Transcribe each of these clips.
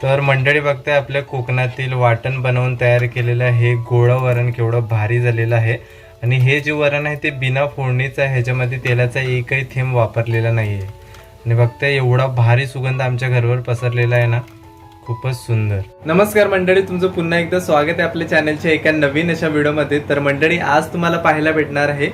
तर मंडळी बघताय आपल्या कोकणातील वाटण बनवून तयार केलेलं हे गोळं वरण केवढं भारी झालेलं आहे. आणि हे जे वरण आहे ते बिना फोडणीचं आहे ह्याच्यामध्ये तेलाचा एकही थेंब वापरलेला नाही आहे आणि बघते एवढा भारी सुगंध आमच्या घरवर पसरलेला आहे ना. खूपच सुंदर. नमस्कार मंडळी तुमचं पुन्हा एकदा स्वागत आहे आपल्या चॅनलच्या एका नवीन अशा व्हिडिओमध्ये तर मंडळी आज तुम्हाला पाहायला भेटणार आहे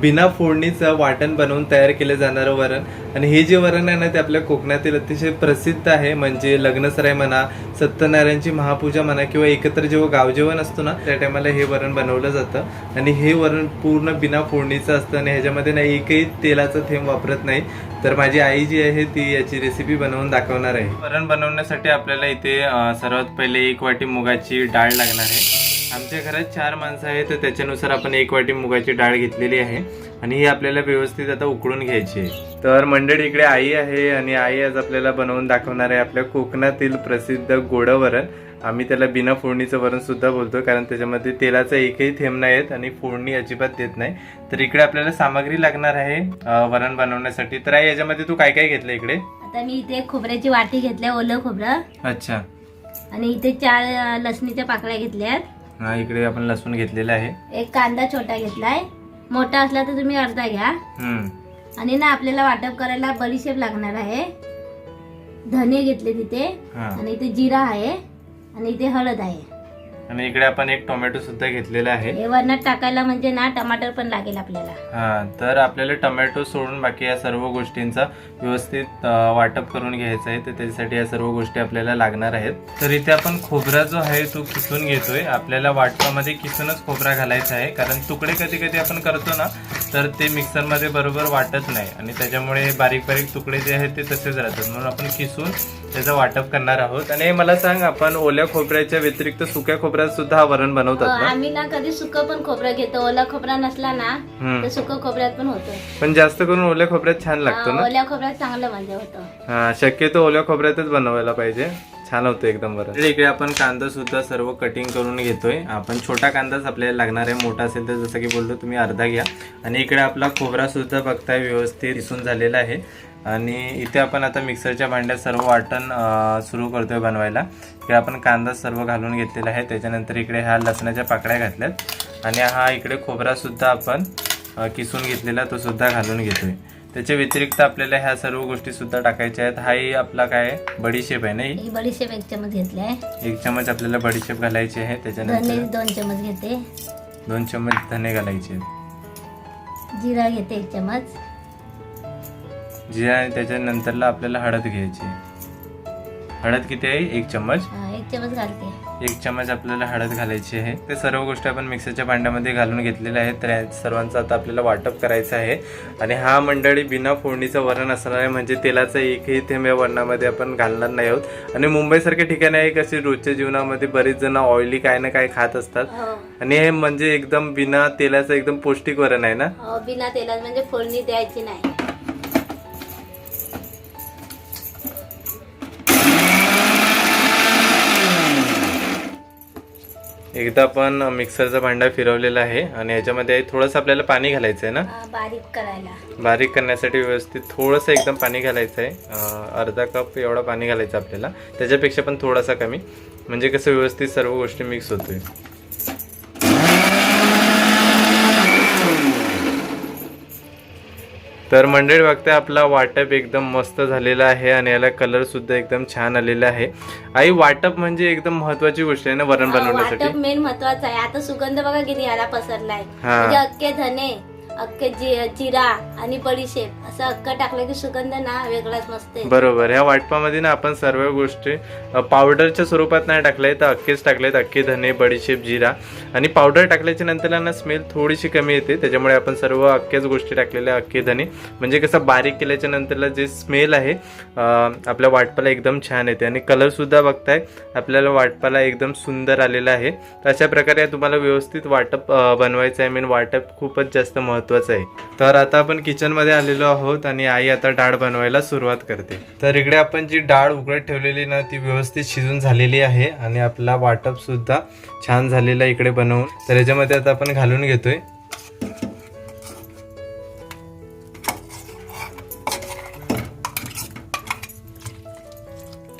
बिना फोडणीचं वाटण बनवून तयार केलं जाणारं वरण. आणि हे जे वरण आहे ना ते आपल्या कोकणातील अतिशय प्रसिद्ध आहे. म्हणजे लग्नसराय म्हणा सत्यनारायणची महापूजा म्हणा किंवा एकत्र जेव्हा गावजेवण असतो ना त्या टायमाला हे वरण बनवलं जातं. आणि हे वरण पूर्ण बिना फोडणीचं असतं आणि ह्याच्यामध्ये ना एकही तेलाचं थेंब वापरत नाही. तर माझी आई जी आहे ती याची रेसिपी बनवून दाखवणार आहे. वरण बनवण्यासाठी आपल्याला इथे सर्वात पहिले एक वाटी मुगाची डाळ लागणार आहे. आमच्या घरात चार माणसं आहेत तर त्याच्यानुसार आपण एक वाटी मुगाची डाळ घेतलेली आहे. आणि ही आपल्याला व्यवस्थित आता उकळून घ्यायची आहे. तर मंडळी इकडे आई आहे आणि आई आज आपल्याला बनवून दाखवणार आहे आपल्या कोकणातील प्रसिद्ध गोडं वरण आम्ही त्याला बिना फोडणीचं वरण सुद्धा बोलतो कारण त्याच्यामध्ये तेलाचा एकही थेंब नाही आहेत आणि फोडणी अजिबात देत नाही. तर इकडे आपल्याला सामग्री लागणार आहे वरण बनवण्यासाठी. तर आई याच्यामध्ये तू काय काय घेतलं इकडे? आता मी इथे खोबऱ्याची वाटी घेतल्या ओलं खोबरं. अच्छा. आणि इथे चार लसणीच्या पाकळ्या घेतल्यात. हा इकडे आपण लसूण घेतलेलं आहे. एक कांदा छोटा घेतलाय. मोठा असला तर तुम्ही अर्धा घ्या. हम्म. आणि ना आपल्याला वाटप करायला बडीशेप लागणार आहे. धने घेतले तिथे. हा. आणि इथे जिरा आहे. आणि इथे हळद आहे. आणि इकडे आपण एक टोमॅटो सुद्धा घेतलेला आहे. हे वरणात टाकायला म्हणजे ना टमाटर पण लागेल आपल्याला. हा तर आपल्याला टोमॅटो सोडून बाकी या सर्व गोष्टींचा व्यवस्थित वाटप करून घ्यायचं आहे. तर त्याच्यासाठी या सर्व गोष्टी आपल्याला लागणार आहेत. तर इथे आपण खोबरा जो आहे तो किसून घेतोय. आपल्याला वाटपामध्ये किसूनच खोबरा घालायचा आहे. कारण तुकडे कधी कधी आपण करतो ना तर ते मिक्सरमध्ये बरोबर वाटत नाही. आणि त्याच्यामुळे बारीक बारीक तुकडे जे आहेत ते तसेच राहतात. म्हणून आपण किसून त्याचं वाटप करणार आहोत. आणि मला सांग आपण ओल्या खोबऱ्याच्या व्यतिरिक्त सुक्या खोबऱ्यात सुद्धा हा वरण बनवतात ना? आम्ही ना कधी सुक पण खोबरं घेतो. ओला खोबरा नसला ना हम्म. तर सुक खोबऱ्यात पण होतं. पण जास्त करून ओल्या खोबऱ्यात छान लागतो ना? ओल्या खोबऱ्यात चांगलं म्हणजे होतं. हा शक्यतो ओल्या खोबऱ्यातच बनवायला पाहिजे. छान होतं एकदम बरं. तर इकडे आपण कांदा सुद्धा सर्व कटिंग करून घेतोय. आपण छोटा कांदाच आपल्याला लागणार आहे. मोठा असेल तर जसं की बोलतो तुम्ही अर्धा घ्या. आणि इकडे आपला खोबरा सुद्धा बघताय व्यवस्थित दिसून झालेला आहे. आणि इथे आपण आता मिक्सरच्या भांड्यात सर्व वाटण सुरू करतोय बनवायला. इकडे आपण कांदा सर्व घालून घेतलेला आहे. त्याच्यानंतर इकडे ह्या लसणाच्या पाकळ्या घातल्यात. आणि हा इकडे खोबरा सुद्धा आपण किसून घेतलेला तो सुद्धा घालून घेतोय. त्याच्या व्यतिरिक्त आपल्याला ह्या सर्व गोष्टी सुद्धा टाकायच्या आहेत. हाही आपला काय आहे? बडीशेप आहे ना ही? ही बडीशेप एक चमच घेतलाय एक चमच आपल्याला बडीशेप घालायची आहे. त्याच्यानंतर दोन चमच घेते. दोन चमच धने घालायचे आहेत. जिरा घेते एक चमच जे आहे त्याच्यानंतरला आपल्याला हळद घ्यायची. हळद किती आहे? एक चमच हा, एक चमच घालते. एक चमच आपल्याला हळद घालायची आहे. ते सर्व गोष्टी आपण मिक्सरच्या भांड्यामध्ये घालून घेतलेल्या आहेत. तर सर्वांचं आता आपल्याला वाटप करायचं आहे. आणि हा मंडळी बिना फोडणीचं वरण असणार आहे. म्हणजे तेलाचं एकही थेंब या वरणामध्ये आपण घालणार नाही आहोत. आणि मुंबईसारख्या ठिकाणी आहे कशी रोजच्या जीवनामध्ये बरेच जण ऑइली काय ना काय खात असतात. हो. आणि हे म्हणजे एकदम बिना तेलाचं एकदम पौष्टिक वरण आहे ना? हो, बिना तेलात म्हणजे फोडणी द्यायची नाही. एकदा पण मिक्सरचा भांडा फिरवलेला आहे आणि याच्यामध्ये थोडंसं आपल्याला पाणी घालायचं आहे ना बारीक करायला. बारीक करण्यासाठी व्यवस्थित थोडंसं एकदम पाणी घालायचं आहे अर्धा कप एवढा पाणी घालायचं आपल्याला. त्याच्यापेक्षा पण थोडासा कमी. म्हणजे कसं व्यवस्थित सर्व गोष्टी मिक्स होतोय. तर मंडळी बघताय आपला वाटप एकदम मस्त झालेला आहे आणि याला कलर सुद्धा एकदम छान आलेला आहे. आई वाटप म्हणजे एकदम महत्वाची गोष्ट आहे ना वरण बनवण्यासाठी? वाटप मेन महत्वाचं आहे. आता सुगंध बघा किती याला पसरलाय. म्हणजे धने अख्खे जि- जिरा आणि बडीशेप असं अख्खा टाकलं की सुगंध ना वेगळाच मस्त बरोबर. ह्या वाटपामध्ये ना आपण सर्व गोष्टी अ, पावडरच्या स्वरूपात नाही टाकलंय तर अख्खेच टाकलेत. अख्खे धने बडीशेप जिरा. आणि पावडर टाकल्याच्या नंतर ना स्मेल थोडीशी कमी येते. त्याच्यामुळे आपण सर्व अख्ख्याच गोष्टी टाकलेल्या अख्खे धने. म्हणजे कसं बारीक केल्याच्या नंतरला जे स्मेल आहे अ, आपल्या वाटपाला एकदम छान येते. आणि कलर सुद्धा बघताय आपल्याला वाटपाला एकदम सुंदर आलेला आहे. तर अशा प्रकारे तुम्हाला व्यवस्थित वाटप अ, बनवायचं आहे. मीन वाटप खूपच जास्त महत्वाचं आहे. तर आता आपण किचनमध्ये आलेलो आहोत आणि आई आता डाळ बनवायला सुरुवात करते. तर इकडे आपण जी डाळ उघडत ठेवलेली ना ती व्यवस्थित शिजून झालेली आहे आणि आपला वाटपसुद्धा छान झालेला इकडे बनवून. तर याच्यामध्ये आता आपण घालून घेतोय.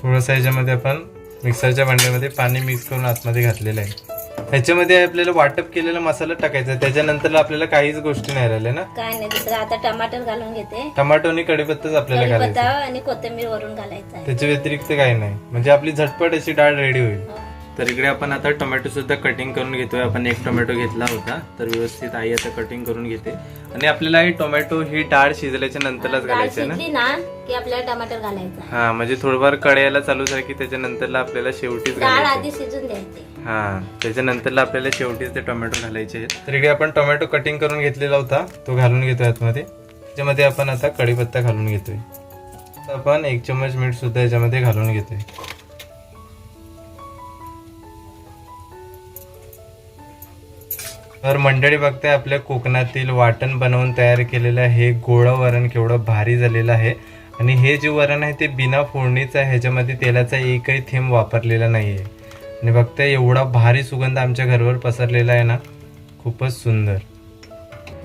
थोडंसं याच्यामध्ये आपण मिक्सरच्या भांड्यामध्ये पाणी मिक्स करून आतमध्ये घातलेलं आहे. ह्याच्यामध्ये आपल्याला वाटप केलेला मसाला टाकायचा. त्याच्यानंतर आपल्याला काहीच गोष्टी नाही राहिल्या ना? काय नाही दुसरं आता टमाटर घालून घेते. टमाटो आणि कढीपत्ताच आपल्याला कढीपत्ता घालायचं. आणि कोथिंबीर वरून घालायचं त्याच्या व्यतिरिक्त काही नाही. म्हणजे आपली झटपट अशी डाळ रेडी होईल. हो. तर इकडे आपण आता टोमॅटो सुद्धा कटिंग करून घेतोय. आपण एक टोमॅटो घेतला होता. तर व्यवस्थित आई आता कटिंग करून घेते. आणि आपल्याला ही टोमॅटो ही डाळ शिजल्याच्या नंतरच डाळ घालायची आहे ना? ना की आपल्याला टमाटर घालायचं. हा म्हणजे थोडंफार कळायला चालू झालं की त्याच्यानंतरला आपल्याला शेवटीच डाळ घालायचं आधी शिजून द्यायची. हा त्याच्यानंतरला आपल्याला शेवटीच ते टोमॅटो घालायचे आहेत. तर इकडे आपण टोमॅटो कटिंग करून घेतलेला होता. तो घालून घेतोय आतमध्ये. त्याच्यामध्ये आपण आता कढीपत्ता घालून घेतोय. आपण एक चम्मच मीठ सुद्धा याच्यामध्ये घालून घेतोय. तर मंडळी बघताय आपल्या कोकणातील वाटण बनवून तयार केलेलं हे गोळं वरण केवढं भारी झालेलं आहे. आणि हे जे वरण आहे ते बिना फोडणीचं आहे. ह्याच्यामध्ये तेलाचा एकही थेंब वापरलेला नाही आहे आणि बघताय एवढा भारी सुगंध आमच्या घरावर पसरलेला आहे ना. खूपच सुंदर.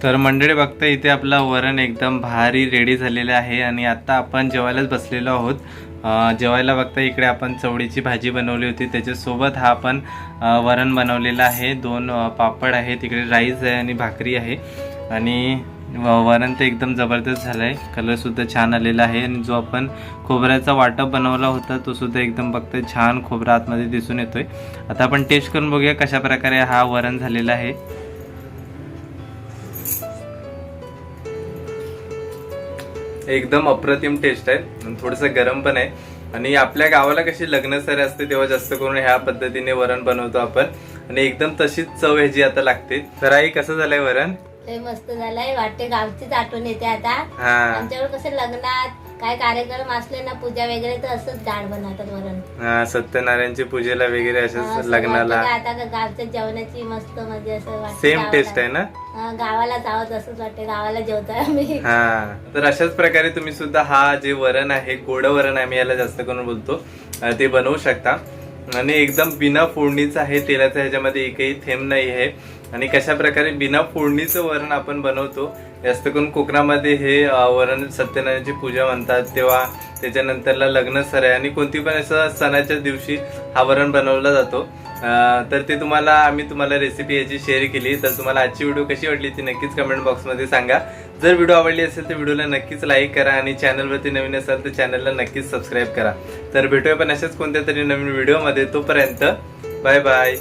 तर मंडळी बघता इथे आपला वरण एकदम भारी रेडी झालेलं आहे आणि आता आपण जेवायलाच बसलेलो आहोत. जेवायला बघता इकडे आपण चवळीची भाजी बनवली होती. त्याच्यासोबत हा आपण वरण बनवलेलं आहे. दोन पापड आहे तिकडे राईस आहे आणि भाकरी आहे. आणि व- वरण तर एकदम जबरदस्त झालं आहे कलरसुद्धा छान आलेला आहे आणि जो आपण खोबऱ्याचा वाटप बनवला होता तो सुद्धा एकदम बघता छान खोबरा आतमध्ये दिसून येतोय. आता आपण टेस्ट करून बघूया कशा प्रकारे हा वरण झालेला आहे. एकदम अप्रतिम टेस्ट आहे थोडंसं गरम पण आहे. आणि आपल्या गावाला कशी लग्न सर असते तेव्हा जास्त करून ह्या पद्धतीने वरण बनवतो आपण. आणि एकदम तशीच चव ह्याची आता लागते. तर आई कसं झालंय वरण? मस्त झालंय. वाटते गावचीच आठवण येते आता. हा. आमच्याकडे कसं लग्नात काय कार्यक्रम असले ना पूजा वगैरे तर असंच डाळ बनवतात वरण. हा सत्यनारायणची पूजेला वगैरे हा, अशाच असं लग्नाला. वाटतं का आता का गावच्या जेवणाची मस्त म्हणजे असं वाटतं सेम गावाला- टेस्ट आहे ना? हा, गावाला जावं तसंच वाटते गावाला जेवतोय आम्ही. हा तर अशाच प्रकारे तुम्ही सुद्धा हा जे वरण आहे गोड वरण आम्ही याला जास्त करून बोलतो अं, ते बनवू शकता. आणि एकदम बिना फोडणीचं आहे तेलाचं ह्याच्यामध्ये एकही थेंब नाही आहे. आणि कशा प्रकारे बिना फोडणीचं वरण आपण बनवतो जास्त करून कोकणामध्ये हे वरण सत्यनारायणची पूजा म्हणतात तेव्हा त्याच्यानंतरला लग्न सर आहे आणि कोणती पण असं सणाच्या दिवशी हा वरण बनवला जातो. तर ते तुम्हाला आम्ही तुम्हाला रेसिपी याची शेअर केली. तर तुम्हाला आजची व्हिडिओ कशी वाटली ती नक्कीच कमेंट बॉक्समध्ये सांगा. जर व्हिडिओ आवडली असेल तर व्हिडिओला नक्कीच लाईक करा आणि चॅनलवरती नवीन असाल तर चॅनलला नक्कीच सबस्क्राईब करा. तर भेटूया पण अशाच कोणत्या तरी नवीन व्हिडिओमध्ये तोपर्यंत बाय बाय